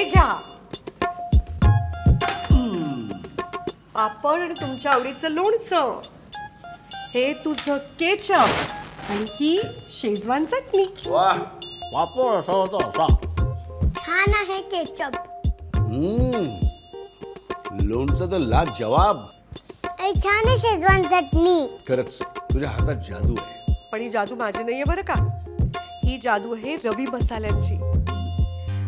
हे घ्या. पापड आणि तुमच्या आवडीचं लोणचं. हे तुझं केचप आणि ही शेजवान चटणी. वा पापड असा होता असा. छान आहे केचप. हम्म. लोणचं तर ला जवाब छान आहे शेजवान चटणी. खरंच तुझ्या हातात जादू आहे. पण ही जादू माझी नाहीये बरं का? ही जादू आहे रवी मसाल्यांची.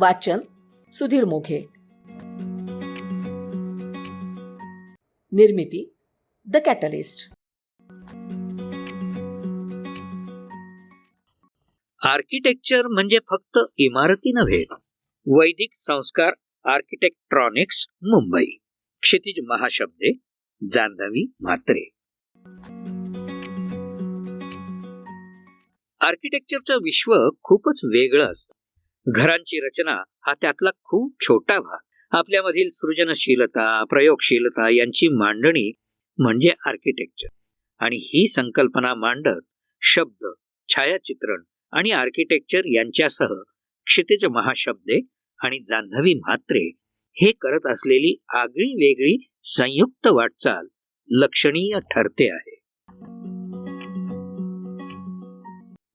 वाचन सुधीर मोघे. निर्मिती द कॅटलिस्ट. आर्किटेक्चर म्हणजे फक्त इमारती नव्हे वैदिक संस्कार आर्किटेक्ट्रॉनिक्स मुंबई. क्षितिज महाशब्दे जान्हवी म्हात्रे. आर्किटेक्चरचं विश्व खूपच वेगळं असतं. घरांची रचना हा त्यातला खूप छोटा भाग. आपल्यामधील सृजनशीलता प्रयोगशीलता यांची मांडणी म्हणजे आर्किटेक्चर आणि ही संकल्पना मांडत शब्द छायाचित्रण आणि आर्किटेक्चर यांच्यासह क्षितिज महाशब्दे आणि जान्हवी म्हात्रे हे करत असलेली आगळी वेगळी संयुक्त वाटचाल लक्षणीय ठरते आहे.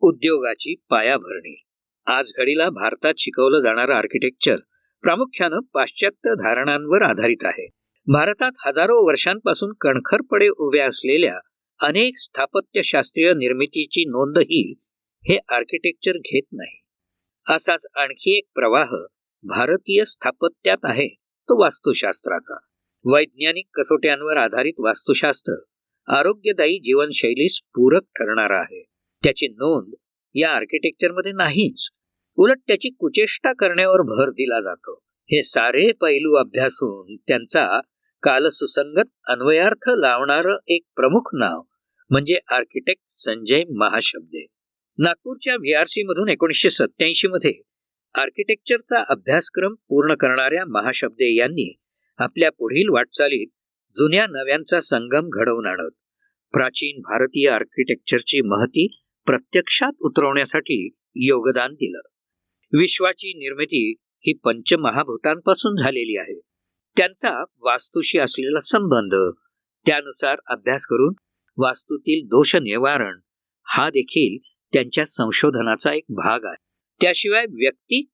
उद्योगाची पायाभरणी. आज घडीला भारतात शिकवलं जाणारं आर्किटेक्चर प्रामुख्यानं पाश्चात्य धारणांवर आधारित आहे. भारतात हजारो वर्षांपासून कणखरपणे उभ्या असलेल्या अनेक स्थापत्यशास्त्रीय निर्मितीची नोंदही हे आर्किटेक्चर घेत नाही. असाच आणखी एक प्रवाह भारतीय स्थापत्यात आहे तो वास्तुशास्त्राचा. वैज्ञानिक कसोट्यांवर आधारित वास्तुशास्त्र आरोग्यदायी जीवनशैलीस पूरक ठरणारा आहे. त्याची नोंद या आर्किटेक्चरमध्ये नाहीच. उलट त्याची कुचेष्टा करण्यावर भर दिला जातो. हे सारे पैलू अभ्यासून त्यांचा कालसुसंगत अन्वयार्थ लावणारं एक प्रमुख नाव म्हणजे आर्किटेक्ट संजय महाशब्दे. नागपूरच्या व्हीआरसी मधून एकोणीसशे सत्याऐंशी मध्ये आर्किटेक्चरचा अभ्यासक्रम पूर्ण करणाऱ्या महाशब्दे यांनी आपल्या पुढील वाटचालीत जुन्या नव्यांचा संगम घडवून आणत प्राचीन भारतीय आर्किटेक्चरची महती प्रत्यक्षात उतरवण्यासाठी योगदान दिलं. विश्वाची निर्मिती ही पंचमहाभूतांपासून झालेली आहे. त्यांचा वास्तूशी असलेला संबंध त्यानुसार अभ्यास करून वास्तूतील दोष निवारण हा देखील त्यांच्या संशोधनाचा एक भाग आहे. त्याशिवाय व्यक्ती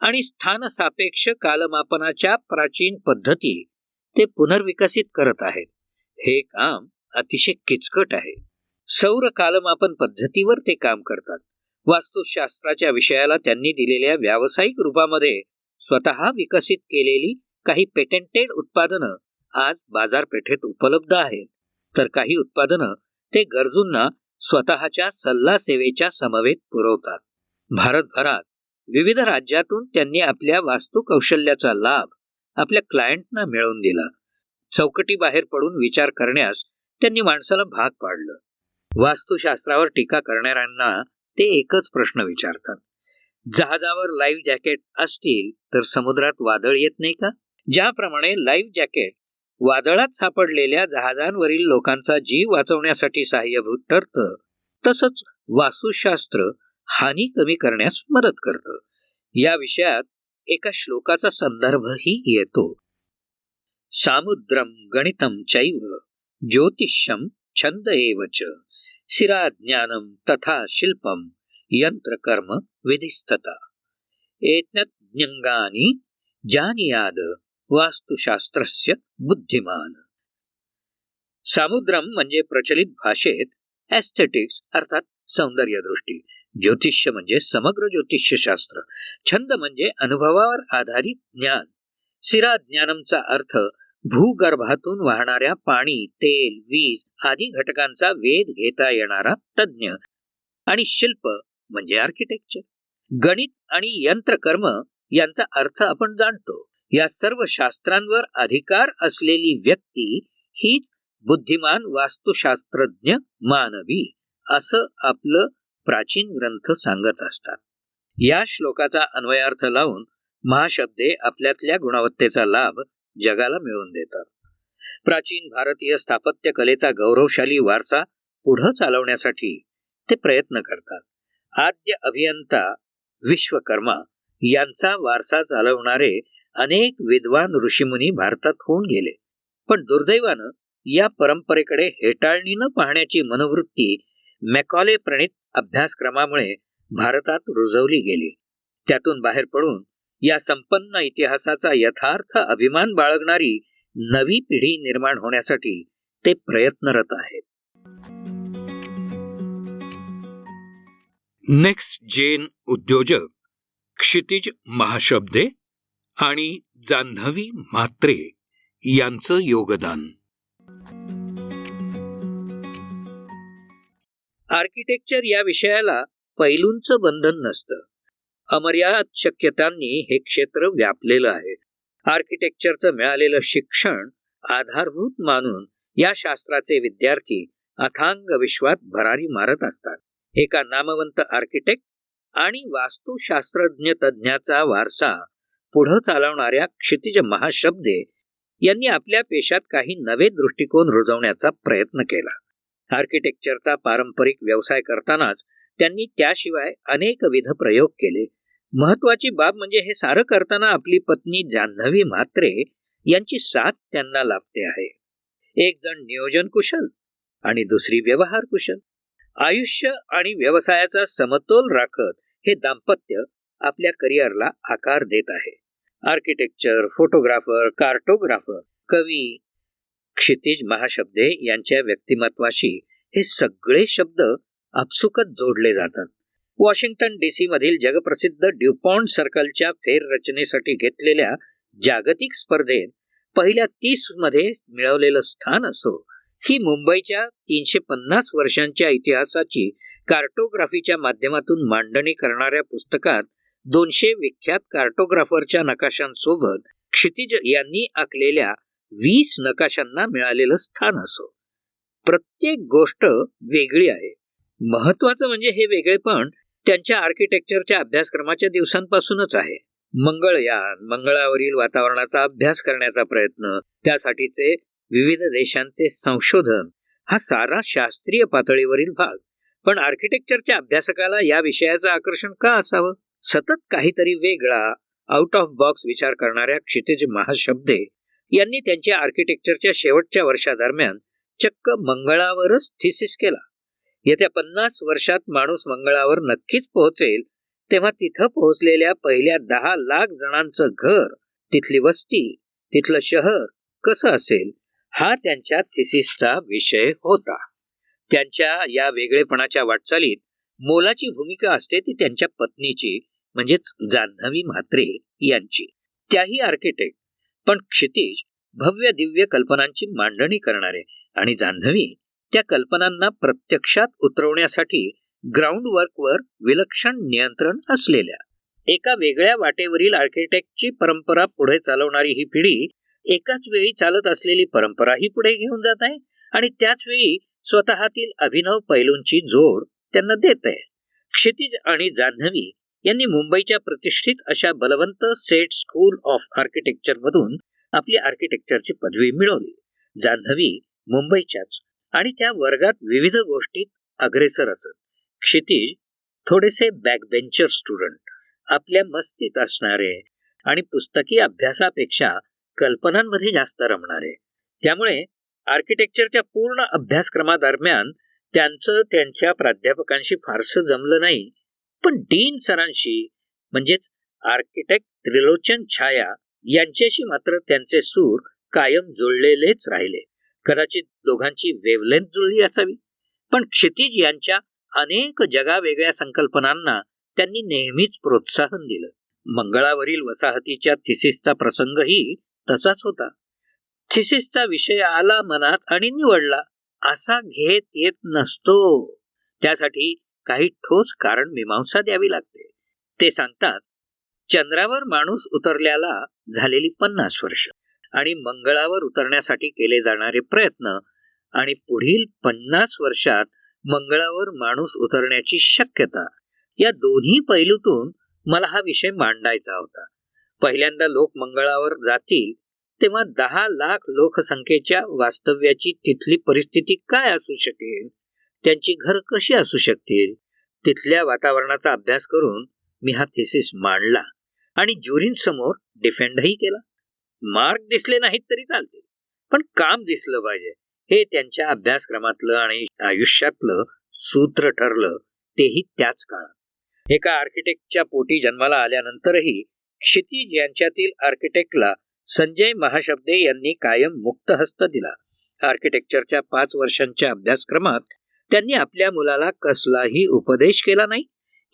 आणि स्थान सापेक्ष कालमापनाच्या प्राचीन पद्धती ते पुनर्विकसित करत आहेत. हे काम अतिशय किचकट आहे. सौर कालमापन पद्धतीवर ते काम करतात. वास्तुशास्त्राच्या विषयाला त्यांनी दिलेल्या व्यावसायिक रूपामध्ये स्वतः विकसित केलेली काही पेटेंटेड उत्पादनं आज बाजारपेठेत उपलब्ध आहेत. तर काही उत्पादनं ते गरजूंना स्वतःच्या सल्ला सेवेच्या समवेत पुरवतात. भारतभरात विविध राज्यातून त्यांनी आपल्या वास्तू कौशल्याचा लाभ आपल्या क्लायंटना मिळवून दिला. चौकटी बाहेर पडून विचार करण्यास त्यांनी माणसाला भाग पाडलं. वास्तुशास्त्रावर टीका करणाऱ्यांना ते एकच प्रश्न विचारतात. जहाजावर लाईव्ह जॅकेट असतील तर समुद्रात वादळ येत नाही का? ज्याप्रमाणे लाईव्ह जॅकेट वादळात सापडलेल्या जहाजांवरील लोकांचा जीव वाचवण्यासाठी सहाय्यभूत ठरतं. तसंच वास्तुशास्त्र हानी कमी करण्यास मदत करतं. या विषयात एका श्लोकाचा संदर्भही येतो. सामुद्रम गणितं चैव ज्योतिष्यम छंद एव च. शिरा ज्ञानम तथा शिल्पम यंत्रकर्म विधिस्तता। एतज्ञानी जानियाद वास्तुशास्त्रस्य बुद्धिमान। सामुद्रम म्हणजे प्रचलित भाषेत एस्थेटिक्स अर्थात सौंदर्यदृष्टी ज्योतिष्य म्हणजे समग्र ज्योतिष्यशास्त्र छंद म्हणजे अनुभवावर आधारित ज्ञान। सिरा ज्ञानमचा अर्थ भूगर्भातून वाहणाऱ्या पाणी तेल वीज आदी घटकांचा वेध घेता येणारा तज्ज्ञ आणि शिल्प म्हणजे आर्किटेक्चर गणित आणि यंत्रकर्म यांचा अर्थ आपण जाणतो. या सर्व शास्त्रांवर अधिकार असलेली व्यक्ती हीच बुद्धिमान वास्तुशास्त्रज्ञ मानवी असं आपलं प्राचीन ग्रंथ सांगत असतात. या श्लोकाचा अन्वयार्थ लावून महाशब्दे आपल्यातल्या गुणवत्तेचा लाभ जगाला मिळवून देतात. प्राचीन भारतीय स्थापत्य कलेचा गौरवशाली वारसा पुढं चालवण्यासाठी ते प्रयत्न करतात. आद्य अभियंता विश्वकर्मा यांचा वारसा चालवणारे अनेक विद्वान ऋषीमुनी भारतात होऊन गेले. पण दुर्दैवानं या परंपरेकडे हेटाळणीनं पाहण्याची मनोवृत्ती मॅकॉले प्रणित अभ्यासक्रमामुळे भारतात रुजवली गेली. त्यातून बाहेर पडून या संपन्न इतिहासाचा यथार्थ अभिमान बाळगणारी नवी पिढी निर्माण होण्यासाठी ते प्रयत्नरत आहेत. नेक्स्ट जेन उद्योजक क्षितिज महाशब्दे आणि जान्हवी म्हात्रे यांचं योगदान. आर्किटेक्चर या विषयाला पैलूंचं बंधन नसतं. अमर्याद शक्यतांनी हे क्षेत्र व्यापलेलं आहे. आर्किटेक्चरचं मिळालेलं शिक्षण आधारभूत मानून या शास्त्राचे विद्यार्थी अथांग विश्वात भरारी मारत असतात. एका नामवंत आर्किटेक्ट आणि वास्तुशास्त्रज्ञ तज्ज्ञाचा वारसा पुढं चालवणाऱ्या क्षितिज महाशब्दे यांनी आपल्या पेशात काही नवे दृष्टिकोन रुजवण्याचा प्रयत्न केला. आर्किटेक्चरचा पारंपरिक व्यवसाय करतानाच त्यांनी त्याशिवाय अनेक विध प्रयोग केले. महत्वाची बाब म्हणजे हे सारं करताना आपली पत्नी जान्हवी म्हात्रे यांची साथ त्यांना लाभते आहे. एक जण नियोजन कुशल आणि दुसरी व्यवहार कुशल. आयुष्य आणि व्यवसायाचा समतोल राखत हे दाम्पत्य आपल्या करिअरला आकार देत आहे. आर्किटेक्चर फोटोग्राफर कार्टोग्राफर कवी क्षितिज महाशब्दे यांच्या व्यक्तिमत्वाशी हे सगळे शब्द आपसुकच जोडले जातात. वॉशिंग्टन डी सी मधील जगप्रसिद्ध ड्युपॉन्ट सर्कलच्या फेररचनेसाठी घेतलेल्या जागतिक स्पर्धेत पहिल्या तीसमध्ये मिळवलेलं स्थान असो ही मुंबईच्या तीनशे पन्नास वर्षांच्या इतिहासाची कार्टोग्राफीच्या माध्यमातून मांडणी करणाऱ्या पुस्तकात दोनशे विख्यात कार्टोग्राफरच्या नकाशांसोबत क्षितिज यांनी आखलेल्या वीस नकाशांना मिळालेलं स्थान असो. प्रत्येक गोष्ट वेगळी आहे. महत्वाचं म्हणजे हे वेगळेपण त्यांच्या आर्किटेक्चरच्या अभ्यासक्रमाच्या दिवसांपासूनच आहे. मंगळयान मंगळावरील वातावरणाचा अभ्यास करण्याचा प्रयत्न त्यासाठीचे विविध देशांचे संशोधन हा सारा शास्त्रीय पातळीवरील भाग. पण आर्किटेक्चरच्या अभ्यासकाला या विषयाचं आकर्षण का असावं? सतत काहीतरी वेगळा आउट ऑफ बॉक्स विचार करणाऱ्या क्षितिज महाशब्दे यांनी त्यांच्या आर्किटेक्चरच्या शेवटच्या वर्षादरम्यान चक्क मंगळावरच थिसिस केला. येत्या पन्नास वर्षात माणूस मंगळावर नक्कीच पोहोचेल तेव्हा तिथं पोहोचलेल्या पहिल्या दहा लाख जणांचं घर तिथली वस्ती तिथलं शहर कसं असेल हा त्यांच्या थिसिसचा विषय होता. त्यांच्या या वेगळेपणाच्या वाटचालीत मोलाची भूमिका असते ती त्यांच्या पत्नीची म्हणजेच जान्हवी म्हात्रे यांची. त्याही आर्किटेक्ट पण क्षितिज भव्य दिव्य कल्पनांची मांडणी करणारे आणि जान्हवी त्या कल्पनांना प्रत्यक्षात उतरवण्यासाठी ग्राउंड वर्कवर विलक्षण नियंत्रण असलेल्या एका वेगळ्या वाटेवरील आर्किटेक्टची परंपरा पुढे चालवणारी ही पिढी एकाच वेळी चालत असलेली परंपराही पुढे घेऊन जात आहे आणि त्याच वेळी स्वतःतील अभिनव पैलूंची जोड त्यांना देत आहे. क्षितिज आणि जान्हवी यांनी मुंबईच्या प्रतिष्ठित अशा Balwant Sheth school of architecture मधून आपली आर्किटेक्चरची पदवी मिळवली. जान्हवी मुंबईच्याच आणि त्या वर्गात विविध गोष्टीत अग्रेसर असत. क्षितिज थोडेसे बॅकबेंचर स्टुडंट आपल्या मस्तीत असणारे आणि पुस्तकी अभ्यासापेक्षा कल्पनांमध्ये जास्त रमणारे. त्यामुळे आर्किटेक्चरच्या पूर्ण अभ्यासक्रमादरम्यान त्यांचं त्यांच्या प्राध्यापकांशी फारसं जमलं नाही. पण डीन सरांशी म्हणजेच आर्किटेक्ट त्रिलोचन छाया यांच्याशी मात्र त्यांचे सूर कायम जुळलेलेच राहिले. कदाचित दोघांची वेवलेंथ जुळली असावी. पण क्षितिज यांच्या अनेक जगावेगळ्या संकल्पनांना त्यांनी नेहमीच प्रोत्साहन दिलं. मंगळावरील वसाहतीच्या थिसिसचा प्रसंगही तसाच होता. थिसिसचा विषय आला मनात आणि निवडला असा घेत येत नसतो. त्यासाठी काही ठोस कारण मीमांसा द्यावी लागते. ते सांगतात चंद्रावर माणूस उतरल्याला झालेली पन्नास वर्ष. आणि मंगळावर उतरण्यासाठी केले जाणारे प्रयत्न आणि पुढील पन्नास वर्षात मंगळावर माणूस उतरण्याची शक्यता. या दोन्ही पैलूतून मला हा विषय मांडायचा होता. पहिल्यांदा लोक मंगळावर जातील तेव्हा दहा लाख लोकसंख्येच्या वास्तव्याची तिथली परिस्थिती काय असू शकेल? त्यांची घर कशी असू शकतील? तिथल्या वातावरणाचा अभ्यास करून मी हा थिसिस मांडला आणि ज्युरींसमोर डिफेंडही केला. मार्क दिसले नाहीत तरी चालते पण काम दिसलं पाहिजे. हे त्यांच्या अभ्यासक्रमातलं आणि आयुष्यातलं सूत्र ठरलं तेही त्याच काळात. एका आर्किटेक्टच्या पोटी जन्माला आल्यानंतरही क्षितिज यांच्यातील आर्किटेक्टला संजय महाशब्दे यांनी कायम मुक्त हस्त दिला. आर्किटेक्चरच्या पाच वर्षांच्या अभ्यासक्रमात त्यांनी आपल्या मुलाला कसलाही उपदेश केला नाही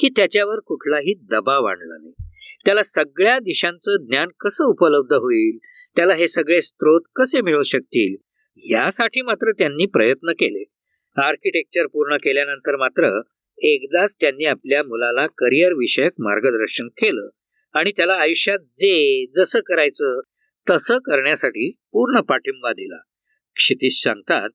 की त्याच्यावर कुठलाही दबाव आणला नाही. त्याला सगळ्या दिशांचं ज्ञान कसं उपलब्ध होईल? त्याला हे सगळे स्रोत कसे मिळू शकतील? यासाठी मात्र त्यांनी प्रयत्न केले. आर्किटेक्चर पूर्ण केल्यानंतर मात्र एकदाच त्यांनी आपल्या मुलाला करिअर विषयक मार्गदर्शन केलं आणि त्याला आयुष्यात जे जसं करायचं तसं करण्यासाठी पूर्ण पाठिंबा दिला. क्षितिश सांगतात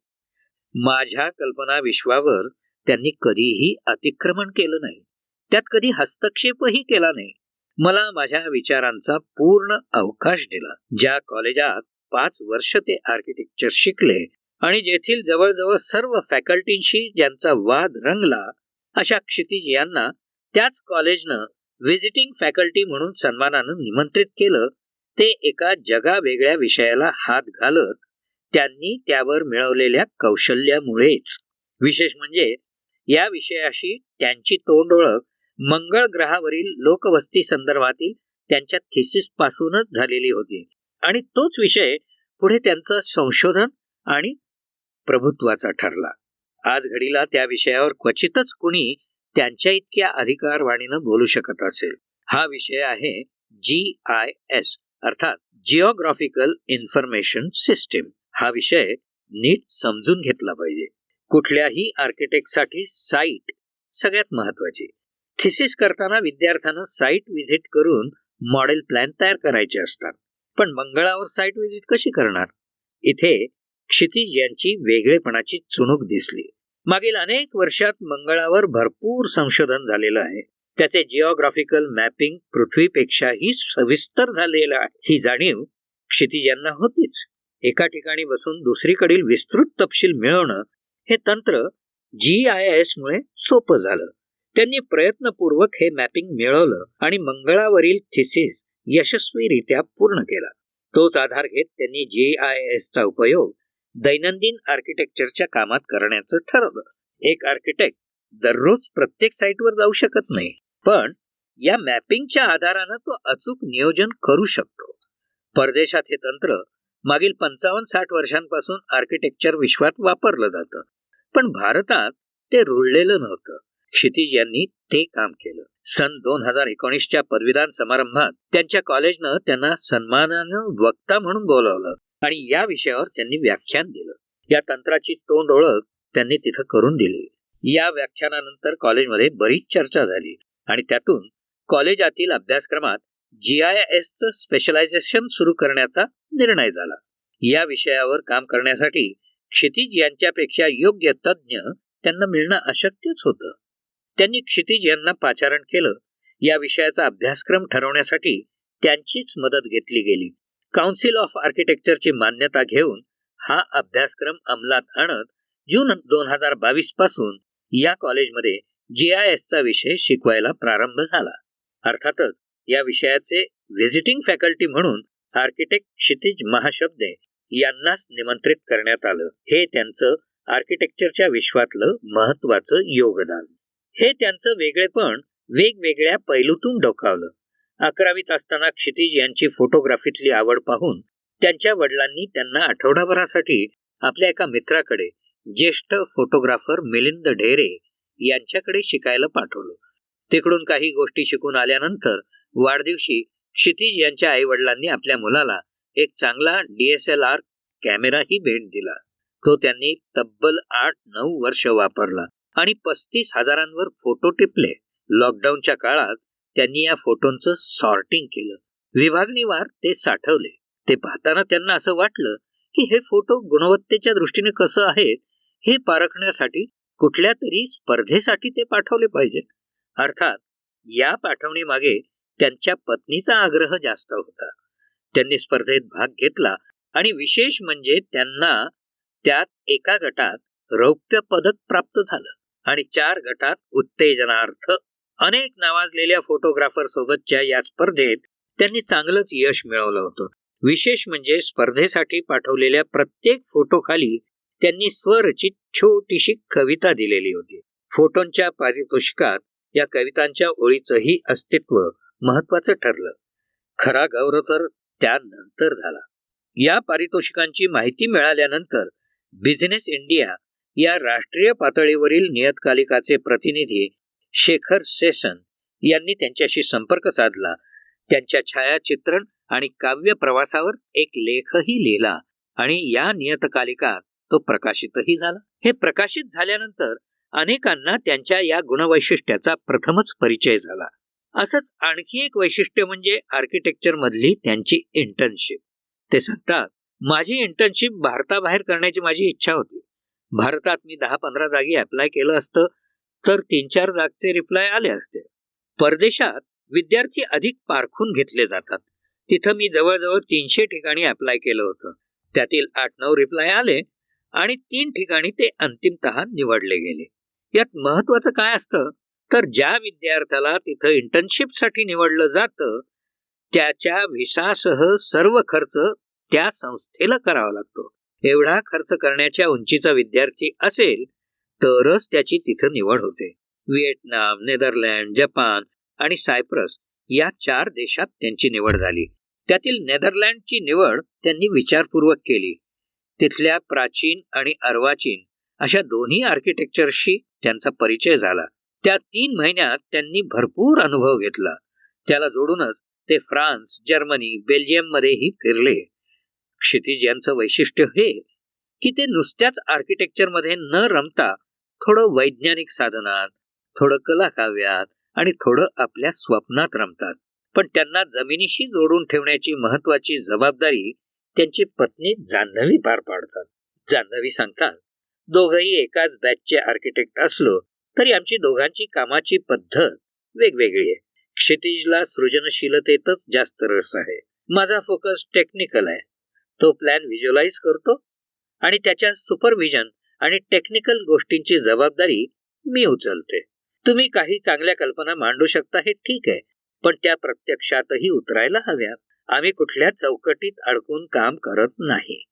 माझ्या कल्पना विश्वावर त्यांनी कधीही अतिक्रमण केलं नाही. त्यात कधी हस्तक्षेपही केला नाही. मला माझ्या विचारांचा पूर्ण अवकाश दिला. ज्या कॉलेजात पाच वर्ष ते आर्किटेक्चर शिकले आणि जेथील जवळजवळ सर्व फॅकल्टींशी ज्यांचा वाद रंगला अशा क्षितिज यांना त्याच कॉलेजनं व्हिजिटिंग फॅकल्टी म्हणून सन्मानानं निमंत्रित केलं ते एका जगावेगळ्या विषयाला हात घालत त्यांनी त्यावर मिळवलेल्या कौशल्यामुळेच. विशेष म्हणजे या विषयाशी त्यांची तोंड ओळख मंगळ ग्रहावरील लोकवस्ती संदर्भातील त्यांच्या थिसिस पासूनच झालेली होती. आणि तोच विषय पुढे त्यांचं संशोधन आणि प्रभुत्वाचा ठरला. आज घडीला त्या विषयावर क्वचितच कुणी त्यांच्या इतक्या अधिकारवाणीनं बोलू शकत असेल. हा विषय आहे जी आय एस अर्थात जिओग्राफिकल इन्फॉर्मेशन सिस्टीम हा विषय नीट समजून घेतला पाहिजे. कुठल्याही आर्किटेक्टसाठी साईट सगळ्यात महत्वाची थिसिस करताना विद्यार्थ्यांना साईट व्हिजिट करून मॉडेल प्लॅन तयार करायचे असतात. पण मंगळावर साईट व्हिजिट कशी करणार? इथे क्षितिज यांची वेगळेपणाची चुणूक दिसली. मागील अनेक वर्षात मंगळावर भरपूर संशोधन झालेलं आहे. त्याचे जिओग्राफिकल मॅपिंग पृथ्वीपेक्षाही सविस्तर झालेलं आहे. ही जाणीव क्षितिज यांना होतीच. एका ठिकाणी बसून दुसरीकडील विस्तृत तपशील मिळवणं हे तंत्र जी आय एस मुळे सोपं झालं. त्यांनी प्रयत्नपूर्वक हे मॅपिंग मिळवलं आणि मंगळावरील थिसिस यशस्वीरित्या पूर्ण केला. तोच आधार घेत त्यांनी जी आय एस चा उपयोग दैनंदिन आर्किटेक्चरच्या कामात करण्याचं ठरवलं. एक आर्किटेक्ट दररोज प्रत्येक साईटवर जाऊ शकत नाही पण या मॅपिंगच्या आधारानं तो अचूक नियोजन करू शकतो. परदेशात हे तंत्र मागील पंचावन्न साठ वर्षांपासून आर्किटेक्चर विश्वात वापरलं जातं पण भारतात ते रुळलेलं नव्हतं. क्षितिज यांनी ते काम केलं. सन दोन हजार एकोणीसच्या पदवीदान समारंभात त्यांच्या कॉलेजनं त्यांना सन्मानानं वक्ता म्हणून बोलावलं आणि या विषयावर त्यांनी व्याख्यान दिलं. या तंत्राची तोंड ओळख त्यांनी तिथं करून दिली. या व्याख्यानानंतर कॉलेजमध्ये बरीच चर्चा झाली आणि त्यातून कॉलेजातील अभ्यासक्रमात जी आय एसचं स्पेशलायझेशन सुरू करण्याचा निर्णय झाला. या विषयावर काम करण्यासाठी क्षितिज यांच्यापेक्षा योग्य तज्ज्ञ त्यांना मिळणं अशक्यच होतं. त्यांनी क्षितिज यांना पाचारण केलं. या विषयाचा अभ्यासक्रम ठरवण्यासाठी त्यांचीच मदत घेतली गेली. काउन्सिल ऑफ आर्किटेक्चरची मान्यता घेऊन हा अभ्यासक्रम अंमलात आणत जून दोन हजार बावीसपासून या कॉलेजमध्ये जी आय एसचा विषय शिकवायला प्रारंभ झाला. अर्थातच या विषयाचे व्हिजिटिंग फॅकल्टी म्हणून आर्किटेक्ट क्षितिज महाशब्दे यांनाच निमंत्रित करण्यात आलं. हे त्यांचं आर्किटेक्चरच्या विश्वातलं महत्वाचं योगदान. हे त्यांचं वेगळेपण वेगवेगळ्या पैलूतून डोकावलं. अकरावीत असताना क्षितिज यांची फोटोग्राफीतली आवड पाहून त्यांच्या वडिलांनी त्यांना आठवडाभरासाठी आपल्या एका मित्राकडे ज्येष्ठ फोटोग्राफर मिलिंद ढेरे यांच्याकडे शिकायला पाठवलं. तिकडून काही गोष्टी शिकून आल्यानंतर वाढदिवशी क्षितिज यांच्या आई वडिलांनी आपल्या मुलाला एक चांगला डीएसएलआर कॅमेराही भेट दिला. तो त्यांनी तब्बल आठ नऊ वर्ष वापरला. आणि पस्तीस हजारांवर फोटो टिपले. लॉकडाऊनच्या काळात त्यांनी या फोटोंचं सॉर्टिंग केलं. विभागणीवार ते साठवले. ते पाहताना त्यांना असं वाटलं की हे फोटो गुणवत्तेच्या दृष्टीने कसं आहेत हे पारखण्यासाठी कुठल्या तरी स्पर्धेसाठी ते पाठवले पाहिजे. अर्थात या पाठवणीमागे त्यांच्या पत्नीचा आग्रह जास्त होता. त्यांनी स्पर्धेत भाग घेतला आणि विशेष म्हणजे त्यांना त्यात एका गटात रौप्य पदक प्राप्त झालं. आणि चार गटात उत्तेजनार्थ अनेक नावाजलेल्या फोटोग्राफर सोबतच्या या स्पर्धेत त्यांनी चांगलंच यश मिळवलं होतं. विशेष म्हणजे स्पर्धेसाठी पाठवलेल्या प्रत्येक फोटोखाली त्यांनी स्वरचित छोटीशी कविता दिलेली होती. फोटोंच्या पारितोषिकात या कवितांच्या ओळीचंही अस्तित्व महत्वाचं ठरलं. खरा गौरव तर त्यानंतर झाला. या पारितोषिकांची माहिती मिळाल्यानंतर बिझनेस इंडिया या राष्ट्रीय पातळीवरील नियतकालिकाचे प्रतिनिधी शेखर सेसन यांनी त्यांच्याशी संपर्क साधला. त्यांच्या छायाचित्रण आणि काव्य प्रवासावर एक लेखही लिहिला आणि या नियतकालिकात तो प्रकाशितही झाला. हे प्रकाशित झाल्यानंतर अनेकांना त्यांच्या या गुणवैशिष्ट्याचा प्रथमच परिचय झाला. असंच आणखी एक वैशिष्ट्य म्हणजे आर्किटेक्चर मधली त्यांची इंटर्नशिप ते सांगतात माझी इंटर्नशिप भारताबाहेर करण्याची माझी इच्छा होती. भारतात मी दहा पंधरा जागी अप्लाय केलं असतं तर तीन चार जागचे रिप्लाय आले असते. परदेशात विद्यार्थी अधिक पारखून घेतले जातात. तिथं मी जवळजवळ तीनशे ठिकाणी अप्लाय केलं होतं. त्यातील आठ नऊ रिप्लाय आले आणि तीन ठिकाणी ते अंतिमत निवडले गेले. यात महत्वाचं काय असतं? तर ज्या विद्यार्थ्याला तिथं इंटर्नशिपसाठी निवडलं जातं त्याच्या व्हिसासह सर्व खर्च त्या संस्थेला करावा लागतो. एवढा खर्च करण्याच्या उंचीचा विद्यार्थी असेल तरच त्याची तिथं निवड होते. व्हिएटनाम नेदरलँड जपान आणि सायप्रस या चार देशात त्यांची निवड झाली. त्यातील नेदरलँडची निवड त्यांनी विचारपूर्वक केली. तिथल्या प्राचीन आणि अर्वाचीन अशा दोन्ही आर्किटेक्चरशी त्यांचा परिचय झाला. त्या तीन महिन्यात त्यांनी भरपूर अनुभव घेतला. त्याला जोडूनच ते फ्रान्स जर्मनी बेल्जियममध्येही फिरले. क्षितिज यांचं वैशिष्ट्य हे की ते नुसत्याच आर्किटेक्चरमध्ये न रमता थोडं वैज्ञानिक साधनात थोडं कलाकाव्यात आणि थोडं आपल्या स्वप्नात रमतात. पण त्यांना जमिनीशी जोडून ठेवण्याची महत्वाची जबाबदारी त्यांची पत्नी जान्हवी पार पाडतात. जान्हवी सांगतात दोघही एकाच बॅचचे आर्किटेक्ट असलो तरी आमची दोघांची कामाची पद्धत वेगवेगळी आहे. क्षितिजला सृजनशीलतेतच जास्त रस आहे. माझा फोकस टेक्निकल आहे. तो प्लॅन व्हिज्युअलाइज करतो आणि त्याच्या सुपरविजन आणि टेक्निकल गोष्टींची जबाबदारी मी उचलते. तुम्ही काही चांगल्या कल्पना मांडू शकता हे ठीक आहे पण त्या प्रत्यक्षातही उतरायला हव्यात आम्ही कुठल्या चौकटीत अडकून काम करत नाही.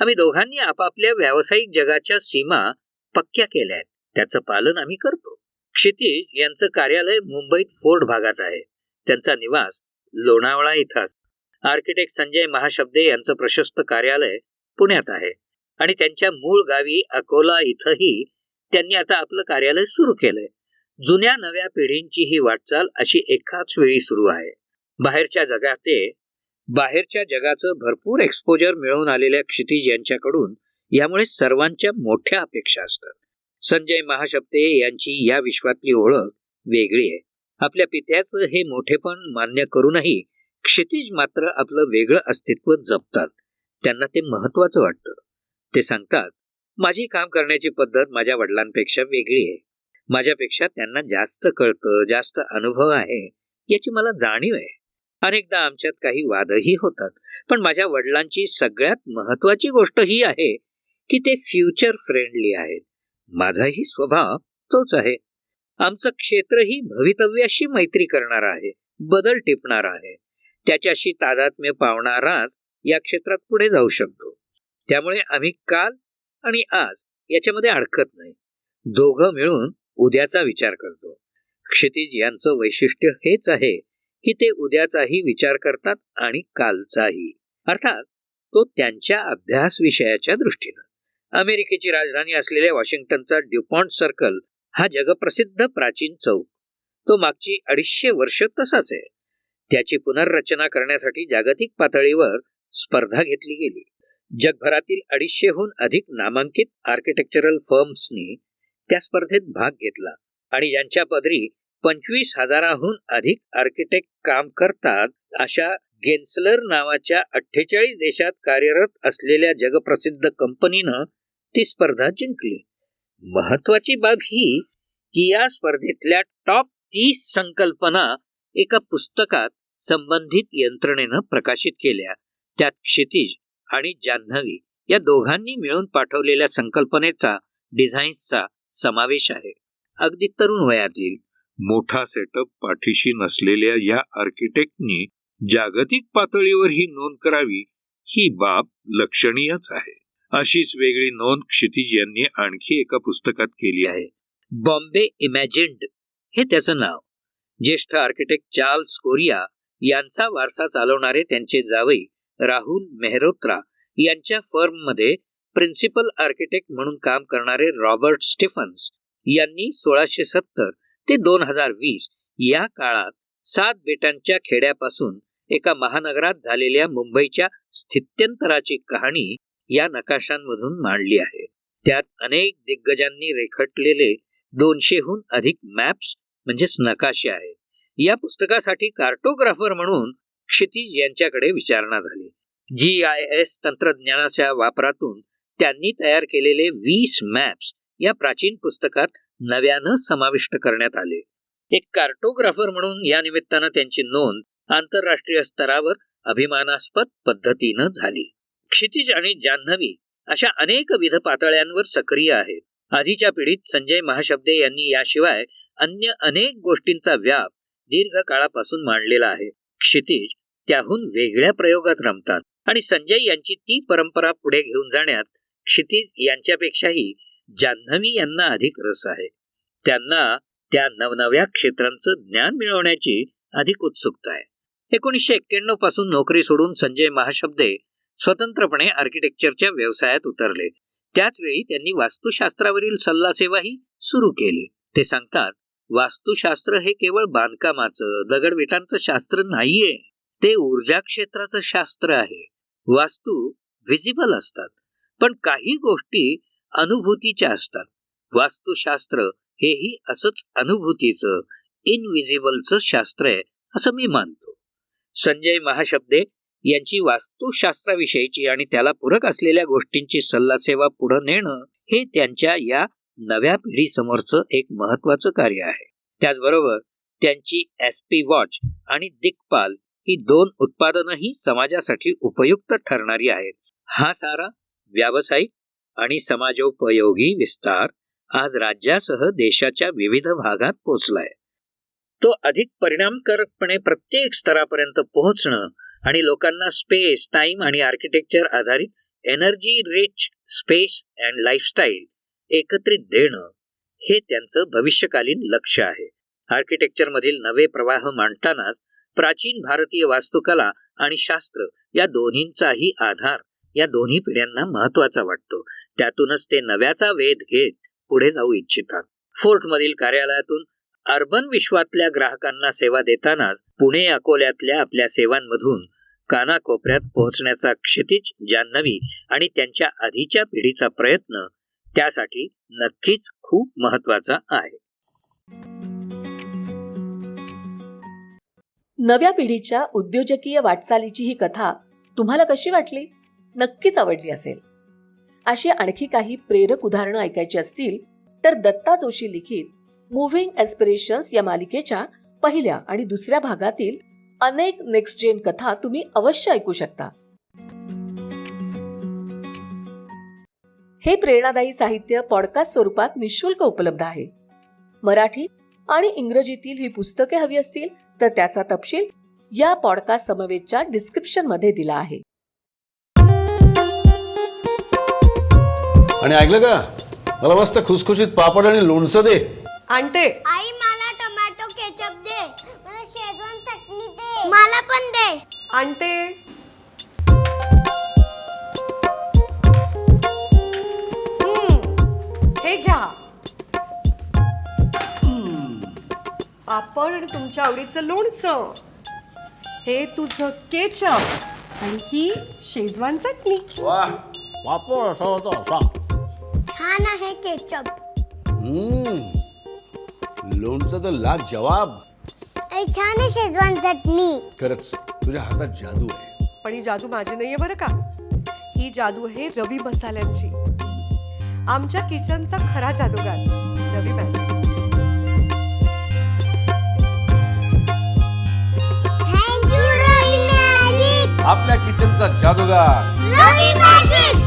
आम्ही दोघांनी आपापल्या व्यावसायिक जगाच्या सीमा पक्क्या केल्या आहेत. त्याचं पालन आम्ही करतो. क्षितिज यांचं कार्यालय मुंबईत फोर्ट भागात आहे. त्यांचा निवास लोणावळा इथं आर्किटेक्ट संजय महाशब्दे यांचं प्रशस्त कार्यालय पुण्यात आहे. आणि त्यांच्या मूळ गावी अकोला इथंही त्यांनी आता आपलं कार्यालय सुरू केलंय. जुन्या नव्या पिढींची ही वाटचाल अशी एकाच वेळी सुरू आहे. बाहेरच्या जगात ते बाहेरच्या जगाचं भरपूर एक्सपोजर मिळवून आलेल्या क्षितिज यांच्याकडून यामुळे सर्वांच्या मोठ्या अपेक्षा असतात. संजय महाशब्दे यांची या विश्वातली ओळख वेगळी आहे. आपल्या पित्याचं हे मोठेपण मान्य करूनही क्षितिज मात्र आपलं वेगळं अस्तित्व जपतात. त्यांना ते महत्वाचं वाटतं. ते सांगतात माझी काम करण्याची पद्धत माझ्या वडिलांपेक्षा वेगळी आहे. माझ्यापेक्षा त्यांना जास्त कळतं जास्त अनुभव आहे याची मला जाणीव आहे. अनेकदा आमच्यात काही वादही होतात पण माझ्या वडिलांची सगळ्यात महत्वाची गोष्ट ही आहे की ते फ्युचर फ्रेंडली आहेत. माझाही स्वभाव तोच आहे. आमचं क्षेत्रही भवितव्याशी मैत्री करणार आहे बदल टिपणार आहे. त्याच्याशी तादात्म्य पावणाराच या क्षेत्रात पुढे जाऊ शकतो. त्यामुळे आम्ही काल आणि आज याच्यामध्ये अडकत नाही. दोघं मिळून उद्याचा विचार करतो. क्षितिज यांचं वैशिष्ट्य हेच आहे की ते उद्याचाही विचार करतात आणि कालचाही. अर्थात तो त्यांच्या अभ्यास विषयाच्या दृष्टीनं. अमेरिकेची राजधानी असलेल्या वॉशिंग्टनचा ड्युपॉन्ट सर्कल हा जगप्रसिद्ध प्राचीन चौक. तो मागची अडीचशे वर्ष तसाच आहे. त्याची पुनर्रचना करण्यासाठी जागतिक पातळीवर स्पर्धा घेतली गेली. जगभरातील अडीचशेहून अधिक नामांकित आर्किटेक्चरल फर्म्सनी त्या स्पर्धेत भाग घेतला आणि यांच्या पदरी पंचवीस हजाराहून अधिक आर्किटेक्ट काम करतात अशा गेन्सलर नावाच्या अठ्ठेचाळीस देशात कार्यरत असलेल्या जगप्रसिद्ध कंपनीनं ती स्पर्धा जिंकली. महत्वाची बाब ही की या स्पर्धेतल्या टॉप तीस संकल्पना एका पुस्तकात संबंधित यंत्रणेनं प्रकाशित केल्या. त्यात क्षितिज आणि जान्हवी या दोघांनी मिळून पाठवलेल्या संकल्पनेचा डिझाईन्सचा समावेश आहे. अगदी तरुण वयातील मोठा सेटअप पाठीशी नसलेल्या या आर्किटेक्टनी जागतिक पातळीवर ही नोंद करावी ही बाब लक्षणीयच आहे. अशीच वेगळी नोंद क्षितिज यांनी आणखी एका पुस्तकात केली आहे. बॉम्बे इमॅजिन्ड हे त्याचं नाव. ज्येष्ठ आर्किटेक्ट चार्ल्स कोरिया यांचा वारसा चालवणारे त्यांचे जावई राहुल मेहरोत्रा यांच्या फर्ममध्ये प्रिन्सिपल आर्किटेक्ट म्हणून काम करणारे रॉबर्ट स्टीफन्स यांनी सोळाशे सत्तर ते दोन हजार वीस या काळात सात बेटांच्या खेड्यापासून एका महानगरात झालेल्या मुंबईच्या स्थित्यंतराची कहाणी या नकाशांमधून मांडली आहे. त्यात अनेक दिग्गजांनी रेखटलेले दोनशेहून अधिक मॅप्स म्हणजेच नकाशे आहे. या पुस्तकासाठी कार्टोग्राफर म्हणून क्षितिज यांच्याकडे विचारणा झाली. जी आय एस तंत्रज्ञानाच्या वापरातून त्यांनी तयार केलेले वीस मॅप्स या प्राचीन पुस्तकात नव्यानं समाविष्ट करण्यात आले. एक कार्टोग्राफर म्हणून या निमित्तानं त्यांची नोंद आंतरराष्ट्रीय स्तरावर अभिमानास्पद पद्धतीनं झाली. क्षितिज आणि जान्हवी अशा अनेक विध पातळ्यांवर सक्रिय आहेत. आधीच्या पिढीत संजय महाशब्दे यांनी याशिवाय अन्य अनेक गोष्टींचा व्याप दीर्घ काळापासून मांडलेला आहे. क्षितिज त्याहून वेगळ्या प्रयोगात रमतात आणि संजय यांची ती परंपरा पुढे घेऊन जाण्यात क्षितिज यांच्यापेक्षाही जान्हवी यांना अधिक रस आहे. त्यांना त्या नवनव्या क्षेत्रांचं ज्ञान मिळवण्याची अधिक उत्सुकता आहे. एकोणीसशे एक्क्याण्णवपासून नोकरी सोडून संजय महाशब्दे स्वतंत्रपणे आर्किटेक्चरच्या व्यवसायात उतरले. त्याचवेळी त्यांनी वास्तुशास्त्रावरील सल्ला सेवाही सुरू केली. ते सांगतात वास्तुशास्त्र हे केवळ बांधकामाचं दगडविटांचं शास्त्र नाहीये. ते ऊर्जा क्षेत्राचं शास्त्र आहे. वास्तू व्हिजिबल असतात. पण काही गोष्टी अनुभूतीच्या असतात. वास्तुशास्त्र हेही असंच अनुभूतीचं इनव्हिजिबलचं शास्त्र आहे असं मी मानतो. संजय महाशब्दे यांची वास्तुशास्त्राविषयीची आणि त्याला पूरक असलेल्या गोष्टींची सल्लासेवा पुढे नेणं हे त्यांच्या या नव्या पिढीसमोरचं एक महत्वाचं कार्य आहे. त्याचबरोबर त्यांची एस पी वॉच आणि दिग्पाल ही दोन उत्पादनंही समाजासाठी उपयुक्त ठरणारी आहेत. हा सारा व्यावसायिक आणि समाजोपयोगी विस्तार आज राज्यासह देशाच्या विविध भागात पोचलाय तो अधिक परिणामकारकपणे प्रत्येक स्तरापर्यंत पोहोचणं आणि लोकांना स्पेस टाइम आणि आर्किटेक्चर आधारित energy rich space and lifestyle एकत्रित देणं हे त्यांचं भविष्यकालीन लक्ष आहे. आर्किटेक्चर मधील नवे प्रवाह मांडतानाच प्राचीन भारतीय वास्तुकला आणि शास्त्र या दोन्हींचाही आधार या दोन्ही पिढ्यांना महत्त्वाचा वाटतो. त्यातूनच ते नव्याचा वेध घेत पुढे जाऊ इच्छितात. फोर्ट मधील कार्यालयातून अर्बन विश्वातल्या ग्राहकांना सेवा देताना पुणे अकोल्यातल्या आपल्या सेवांमधून कानाकोपऱ्यात पोहोचण्याचा क्षितिज जान्हवी आणि त्यांच्या आधीच्या पिढीचा प्रयत्न त्यासाठी नक्कीच खूप महत्त्वाचा आहे. नव्या पिढीच्या उद्योजकीय वाटचालीची ही कथा तुम्हाला कशी वाटली? नक्कीच आवडली असेल. अशी आणखी काही प्रेरक उदाहरणं ऐकायची असतील तर दत्ता जोशी लिखित मुव्हिंग एस्पिरेशन्स या मालिकेच्या पहिल्या आणि दुसऱ्या भागातील अनेक नेक्स्ट जेन कथा तुम्ही अवश्य ऐकू शकता. हे प्रेरणादायी साहित्य पॉडकास्ट स्वरूपात निशुल्क उपलब्ध आहे. मराठी आणि इंग्रजीतील ही पुस्तके हवी असतील तर त्याचा तपशील या पॉडकास्ट समवेतच्या डिस्क्रिप्शनमध्ये दिला आहे. आणि ऐकलं का? मला मस्त खुसखुशीत पापड आणि लोणचं दे. आणते. आई मला टोमॅटो केचप दे. मला शेजवान चटणी दे. मला पण दे. आणते. हे घ्या पापड आणि तुमच्या आवडीचं लोणचं. हे तुझं केचप आणि ही शेजवान चटणी. वा पापड असा होता असा. छान आहे केचप. हम्म. लोणचं तर ला जवाब. छान आहे शेजवान चटणी. खरंच तुझ्या हातात जादू आहे. पण ही जादू माझी नाहीये बरं का? ही जादू आहे रवी मसाल्यांची. आमच्या किचनचा खरा जादूगार. Ravi magic thank you Ravi magic आपल्या किचनचा जादूगार. रवी मॅजिक